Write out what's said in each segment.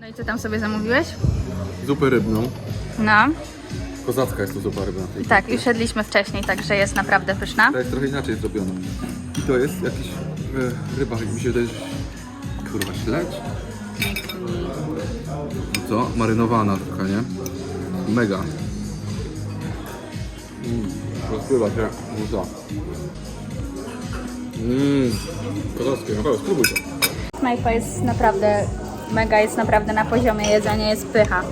No i co tam sobie zamówiłeś? Zupę rybną. No, Kozacka jest to zupa rybna. tak, już jedliśmy wcześniej, także jest naprawdę pyszna. Ta jest trochę inaczej zrobiona. I to jest jakiś e, ryba, mi się wydaje, że... Kurwa, śledź? Co? Marynowana trochę, nie? Mega. Rozpływa się łza. Mmm, kozackie, naprawdę, spróbuj to. Knajpa jest naprawdę mega, jest naprawdę na poziomie, jedzenie jest pycha.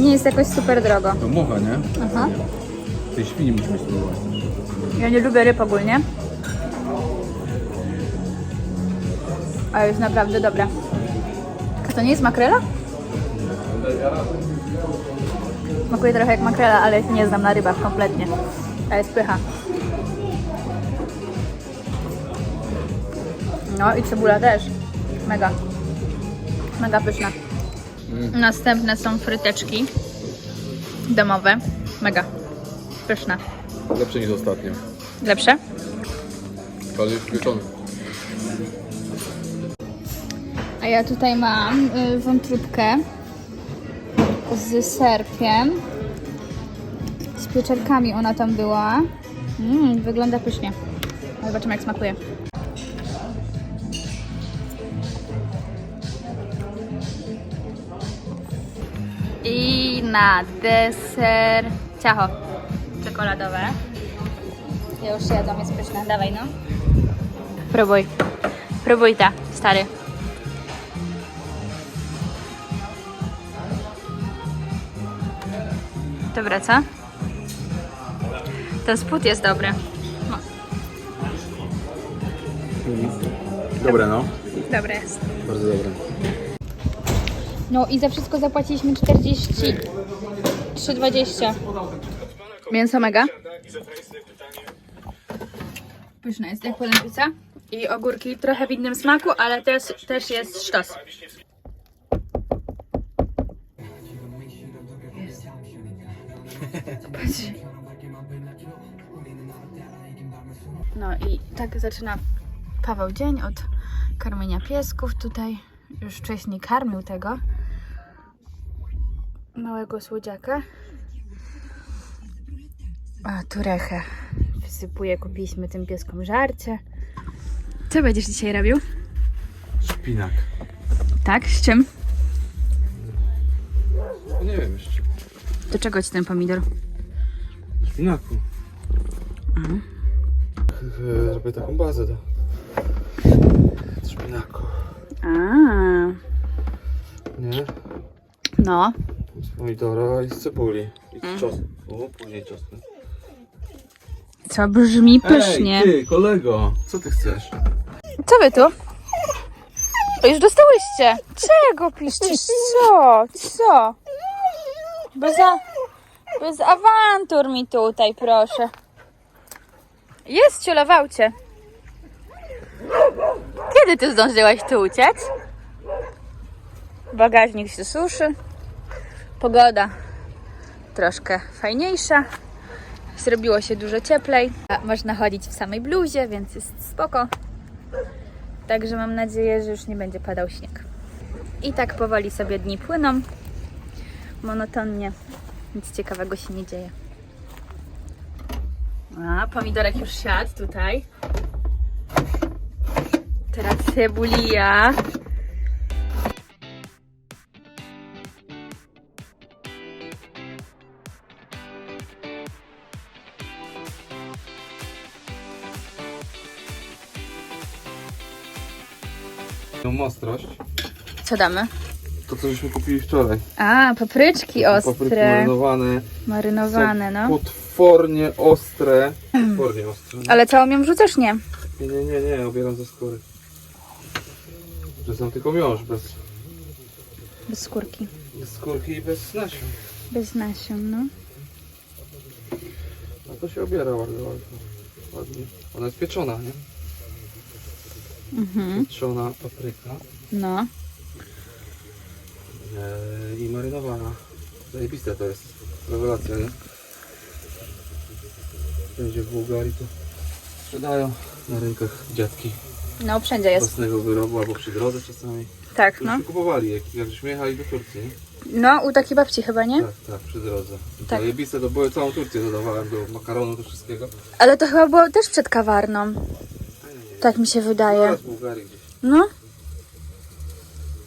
Nie jest jakoś super drogo. To mowa, nie? Aha. Tej świni musimy spróbować. Ja nie lubię ryb ogólnie. Ale jest naprawdę dobra. A to nie jest makrela? Smakuje trochę jak makrela, ale nie znam na rybach kompletnie. A jest pycha. No i cebula też. Mega. Mega pyszna. Następne są fryteczki domowe. Mega. Pyszne. Lepsze niż ostatnio. Lepsze? Bardziej pieczony. A ja tutaj mam y, wątróbkę z serkiem. Pieczarkami ona tam była. Mm, wygląda pysznie. Zobaczymy jak smakuje. I na deser ciacho czekoladowe. Ja już jadłam, jest pyszne. Dawaj no. Próbuj. Próbuj ta, stary. Dobra, co? Ten spód jest dobry. No, Dobre, no. dobry jest. Bardzo dobre. No i za wszystko zapłaciliśmy 43,20. Mięso mega. Pyszne jest, jak polędwica. I ogórki trochę w innym smaku, ale też, też jest sztos. Patrz. No i tak zaczyna Paweł dzień od karmienia piesków tutaj. Już wcześniej karmił tego małego słodziaka. A tu rechę wysypuję. Kupiliśmy tym pieskom żarcie. Co będziesz dzisiaj robił? Szpinak. Tak, z czym? Nie wiem jeszcze. Do czego ci ten pomidor? Szpinaku. E, Zrobię taką bazę do szpinaku. A, Nie? no. Z pomidora i z cebuli. I z czosnku. Później czosnek. Co brzmi pysznie. Ej, ty, kolego! Co ty chcesz? Co wy tu? To już dostałyście. Czego piszczysz? Co? Co? Bez, a... Bez awantur mi tutaj, proszę. Jest, ciulował cię. Kiedy ty zdążyłaś tu uciec? Bagażnik się suszy. Pogoda troszkę fajniejsza. Zrobiło się dużo cieplej. Można chodzić w samej bluzie, więc jest spoko. Także mam nadzieję, że już nie będzie padał śnieg. I tak powoli sobie dni płyną. Monotonnie. Nic ciekawego się nie dzieje. A, pomidorek już siadł tutaj. Teraz cebulia. Tą ostrość. Co damy? To, co żeśmy kupili wczoraj. A, papryczki Papryki ostre. marynowane. Marynowane, są no. Potwornie ostre. Potwornie ostre. no. Ale całą ją wrzucasz? Nie. Nie, nie, nie, nie, obieram ze skóry. Że są tylko miąższ, bez, Bez skórki. bez skórki i bez nasion. Bez nasion, no. A to się obiera bardzo ładnie. ładnie. Ona jest pieczona, nie? Mhm. Pieczona papryka No. e, i marynowana. Zajebiste to jest. Rewelacja, nie? Wszędzie w Bułgarii to sprzedają na rynkach dziadki No, wszędzie jest. własnego wyrobu albo przy drodze czasami. Tak, no. już kupowali, jak, jak żeśmy jechali do Turcji. nie? No, u takiej babci chyba, nie? Tak, tak, przy drodze. Tak. Tak. Zajebiste to były, całą Turcję dodawałem do makaronu, do wszystkiego. Ale to chyba było też przed kawarną. Tak mi się wydaje. Teraz w Bułgarii gdzieś. No,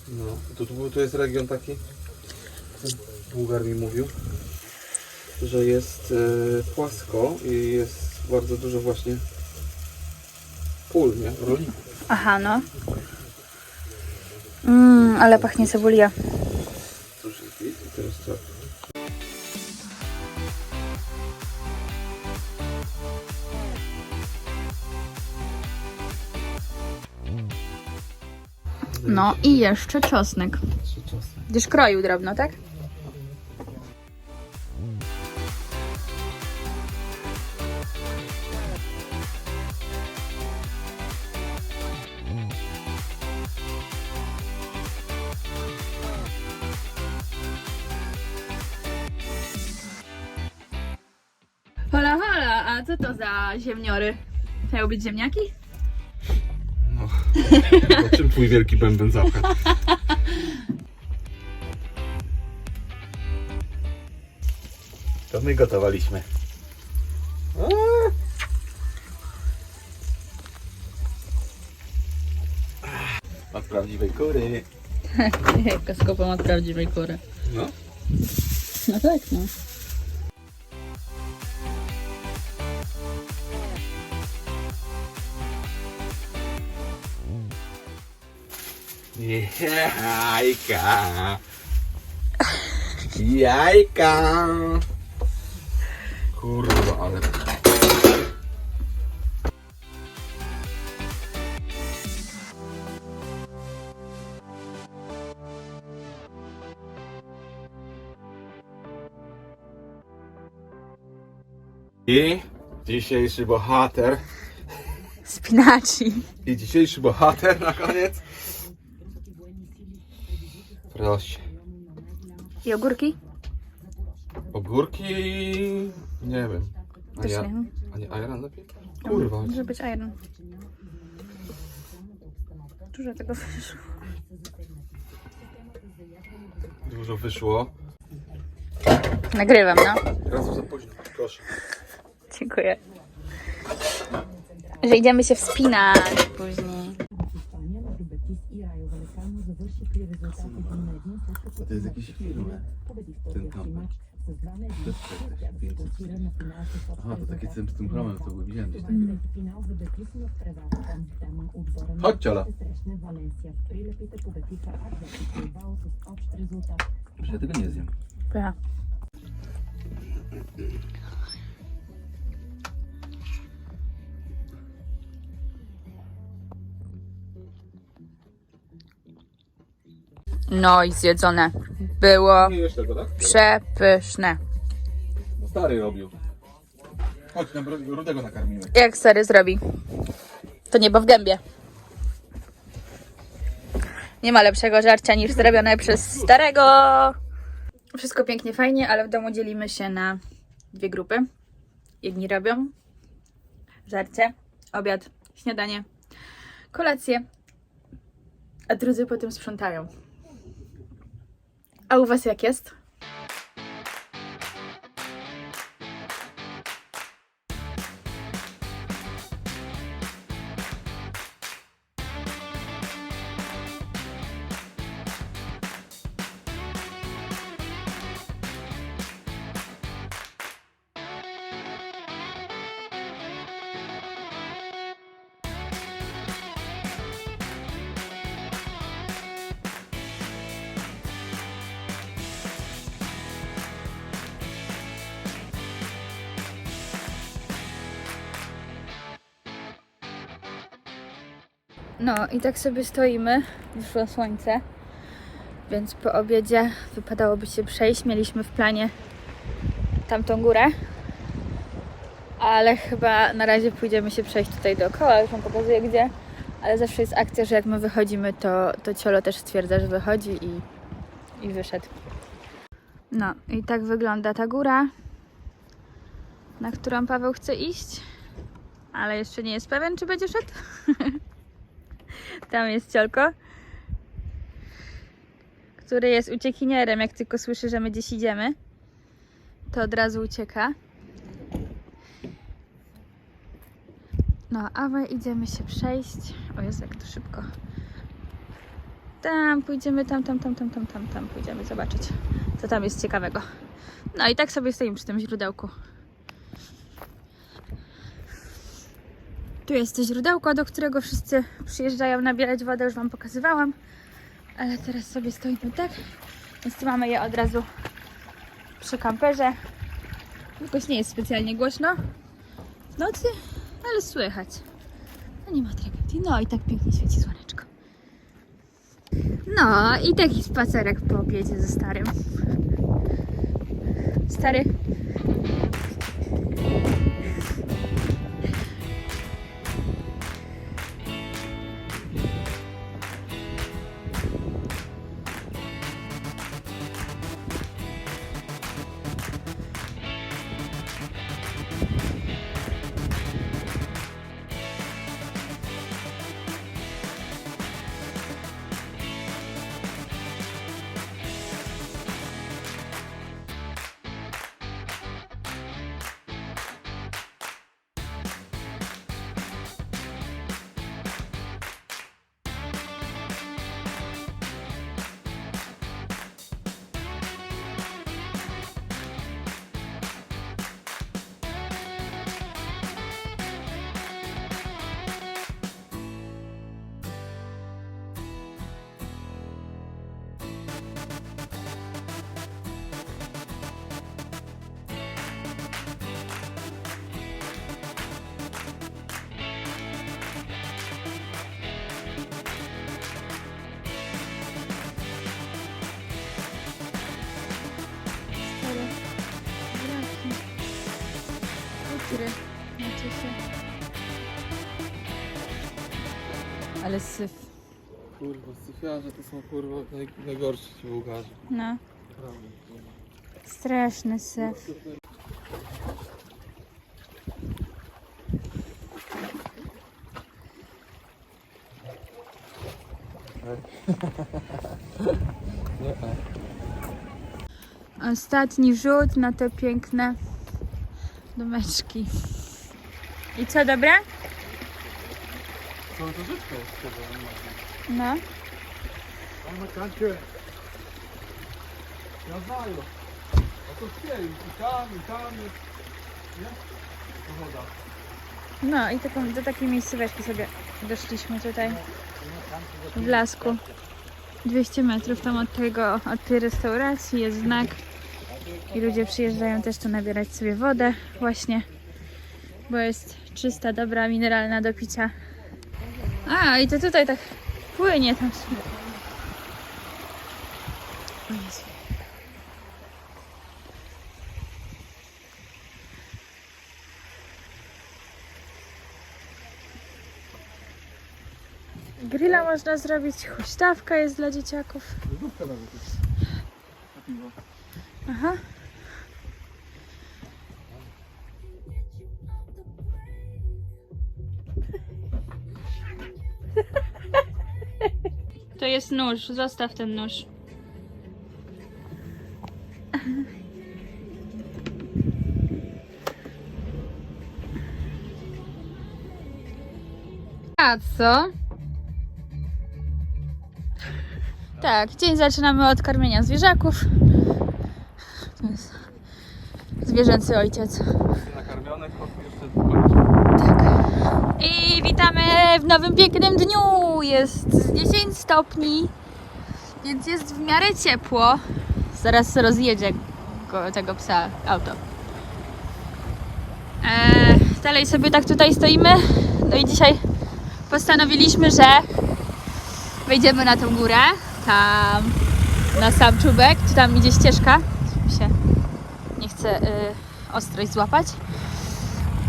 No, to, to, to jest region taki, co Bułgar mi mówił, że jest e, płasko i jest bardzo dużo właśnie pól, nie? Rolników. aha, no. Mmm, ale pachnie cebulia. Teraz co? No i jeszcze czosnek. Trzy czasy. Gdyż kroił drobno, tak? Co to za ziemniory? Mają być ziemniaki? No. O czym twój wielki bęben zapcha? To my gotowaliśmy. Od prawdziwej kury. Kaskopem od prawdziwej kury. No. No tak, no. Jajka. Jajka. Kurwa, ale... I dzisiejszy bohater. Spinaci. I dzisiejszy bohater na koniec. Proszę. I ogórki? Ogórki... nie wiem. A Też ja... nie. A nie ajran lepiej? Kurwa. Może być iron. Dużo tego wyszło. Dużo wyszło. Nagrywam, no. Już za późno. Proszę. Dziękuję. Że idziemy się wspinać później. To jest jakiś film. Ten kampek. Aha, to takie z tym chromem, to widziałem gdzieś. Chodź, ciola. Już ja tego nie zjem. Pycha. No i zjedzone. Było Nie jesz tego, tak? przepyszne. No stary robił. Chodź, ru- rudego nakarmimy. Jak stary zrobi? To niebo w gębie. Nie ma lepszego żarcia niż zrobione przez starego. Wszystko pięknie, fajnie, ale w domu dzielimy się na dwie grupy. Jedni robią żarcie, obiad, śniadanie, kolację, a drudzy potem sprzątają. A u Was jak jest? No i tak sobie stoimy. Wyszło słońce. Więc po obiedzie wypadałoby się przejść. Mieliśmy w planie tamtą górę. Ale chyba na razie pójdziemy się przejść tutaj dookoła. Już Wam pokazuję gdzie. Ale zawsze jest akcja, że jak my wychodzimy, to, to ciolo też stwierdza, że wychodzi i, i wyszedł. No i tak wygląda ta góra. na którą Paweł chce iść, ale jeszcze nie jest pewien, czy będzie szedł. Tam jest ciolko, który jest uciekinierem. Jak tylko słyszy, że my gdzieś idziemy, to od razu ucieka. No, a my idziemy się przejść. O Jezu, jak to szybko. Tam pójdziemy, tam, tam, tam, tam, tam, tam, tam pójdziemy zobaczyć, co tam jest ciekawego. No i tak sobie stoimy przy tym źródełku. Tu jest źródełko, do którego wszyscy przyjeżdżają nabierać wodę, już Wam pokazywałam. Ale teraz sobie stoimy tak, więc tu mamy je od razu przy kamperze. Jakoś nie jest specjalnie głośno w nocy, ale słychać. No nie ma tragedii. No i tak pięknie świeci słoneczko. No i taki spacerek po obiedzie ze starym. Stary. Ale syf. Kurwa, syfiarze to są kurwa naj, najgorsi ci Bułgarzy. No. Straszny syf. Ostatni rzut na te piękne domeczki. I co, dobre? To to rzeczka jest tego. No. Ale kancie. Ja znają. A to chcieli, i tam, i tam jest. Nie? To woda. No i taką, do takiej miejscóweczki sobie doszliśmy tutaj w Lasku. 200 metrów tam od tego, od tej restauracji jest znak i ludzie przyjeżdżają też tu nabierać sobie wodę właśnie, bo jest czysta, dobra, mineralna do picia. A, i to tutaj tak płynie tam sobie. O Jezu. Grilla można zrobić, huśtawka jest dla dzieciaków. Lodówka nawet jest. Na piwo. Aha. To jest nóż, zostaw ten nóż. A co? Tak, dzień zaczynamy od karmienia zwierzaków. To jest zwierzęcy ojciec. Nakarmione, chłop jeszcze. Tak. I witamy w nowym pięknym dniu. Jest 10 stopni, więc jest w miarę ciepło. Zaraz rozjedzie go, tego psa auto. Eee, dalej sobie tak tutaj stoimy. No i dzisiaj postanowiliśmy, że wejdziemy na tą górę. Tam na sam czubek. Tu tam idzie ścieżka. Się nie chcę y, ostrość złapać.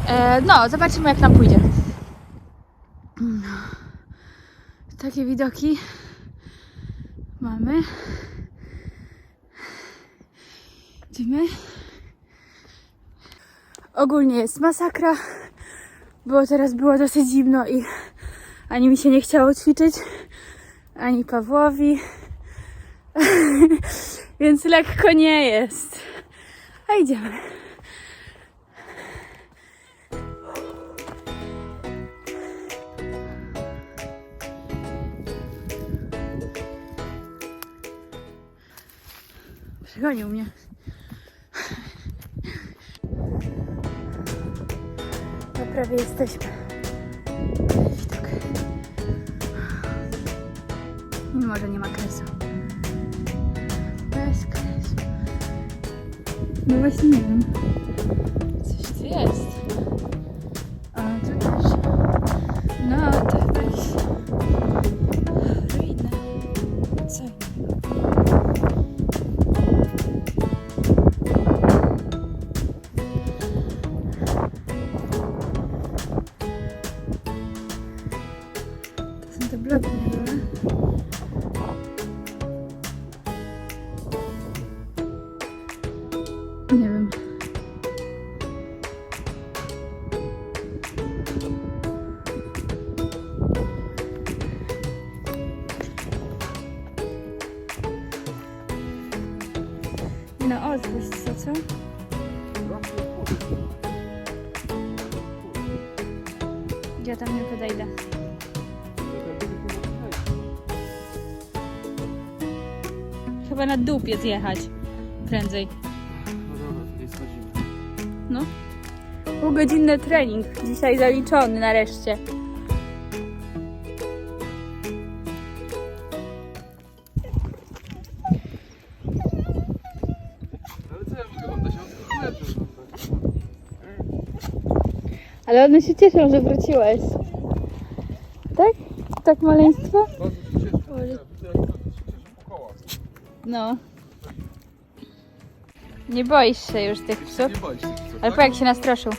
E, no, zobaczymy jak nam pójdzie. No. Takie widoki mamy. Idziemy. Ogólnie jest masakra, bo teraz było dosyć zimno i ani mi się nie chciało ćwiczyć, ani Pawłowi. Więc lekko nie jest. A idziemy. Przegonił mnie. No prawie jesteśmy. Widok. Mimo, że nie ma kresu. Bez kresu. No właśnie nie wiem. Dupie zjechać prędzej. No dobra, schodzimy. No. Półgodzinny trening. Dzisiaj zaliczony nareszcie. Ale co ja. Ale one się cieszą, że wróciłeś. Tak? Tak maleństwo? Bardzo się cieszę. Ja widzę, jak to się cieszę po kołach. No. Nie boisz się już tych psów? Nie boisz się, co, Ale tak? po jak się nastroszył.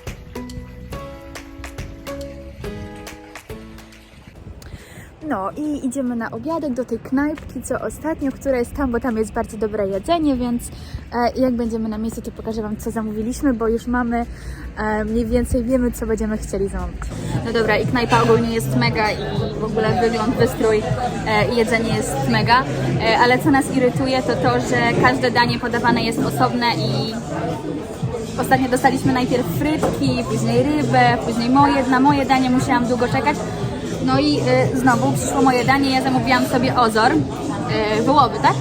No i idziemy na obiadek do tej knajpki, co ostatnio, która jest tam, bo tam jest bardzo dobre jedzenie, więc e, jak będziemy na miejscu, to pokażę Wam, co zamówiliśmy, bo już mamy, e, mniej więcej wiemy, co będziemy chcieli zamówić. No dobra, i knajpa ogólnie jest mega i w ogóle wygląd, wystrój e, i jedzenie jest mega, e, ale co nas irytuje, to to, że każde danie podawane jest osobne i Ostatnio dostaliśmy najpierw frytki, później rybę, później moje. Na moje danie musiałam długo czekać. No i y, znowu przyszło moje danie. Ja zamówiłam sobie ozor. Y, wołowy, tak?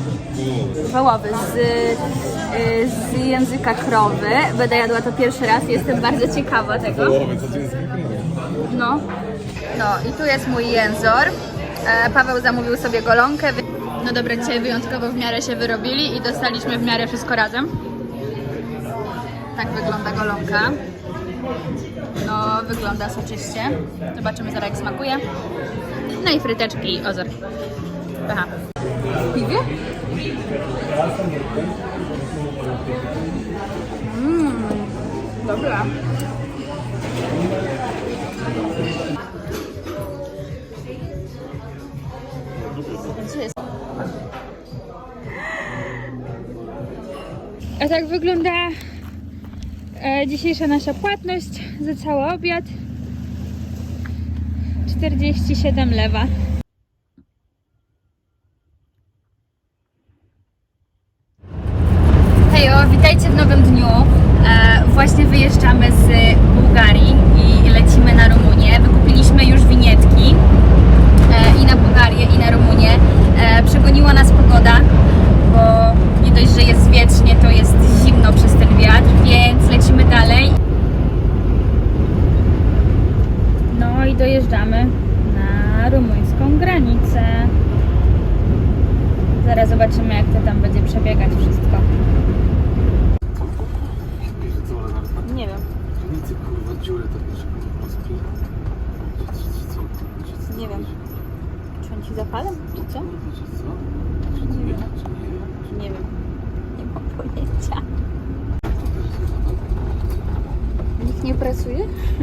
Wołowy z, y, z języka krowy. Będę jadła to pierwszy raz. Jestem bardzo ciekawa tego. No. No i tu jest mój jęzor. E, Paweł zamówił sobie golonkę. No dobra, dzisiaj wyjątkowo w miarę się wyrobili i dostaliśmy w miarę wszystko razem. Tak wygląda golonka. No, wygląda soczyście. Zobaczymy zaraz jak smakuje. No i fryteczki i ozor. Aha. Piwie? Mmm, dobra. A tak wygląda dzisiejsza nasza płatność za cały obiad. 47 lewa. Hejo, witajcie w nowym dniu. E, właśnie wyjeżdżamy z Bułgarii i lecimy na Rumunię. Wykupiliśmy już winietki e, i na Bułgarię, i na Rumunię. E, przegoniła nas pogoda, bo nie dość, że jest wiecznie, to jest zimno przez ten wiatr, więc lecimy dalej. No i dojeżdżamy na rumuńską granicę. Zaraz zobaczymy, jak to tam będzie przebiegać wszystko. Nie wiem, granicy, kurwa, nie wiem. czy on ci zapalem, czy co? Nie wiem. Nie wiem. Nie mam pojęcia. Nikt nie pracuje?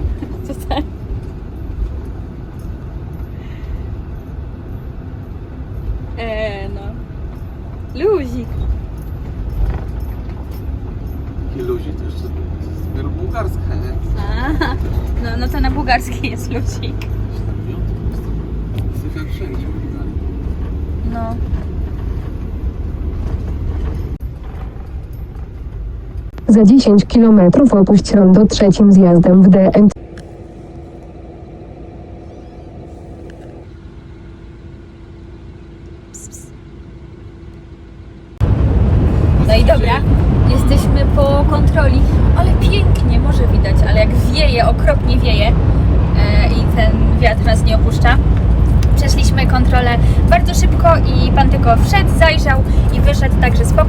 Co tak? no, no to na bułgarskiej jest ludzik. No. Za 10 km opuść rondo trzecim zjazdem w DNT.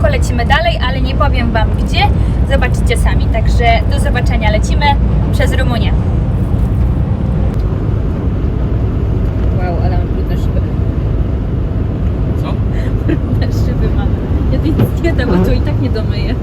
szybko lecimy dalej, ale nie powiem Wam gdzie, zobaczycie sami. Także do zobaczenia, lecimy przez Rumunię. Wow, ale mam brudne szyby. Co? Brudne szyby mam. Ja tej nie dam, bo tu i tak nie domyjesz.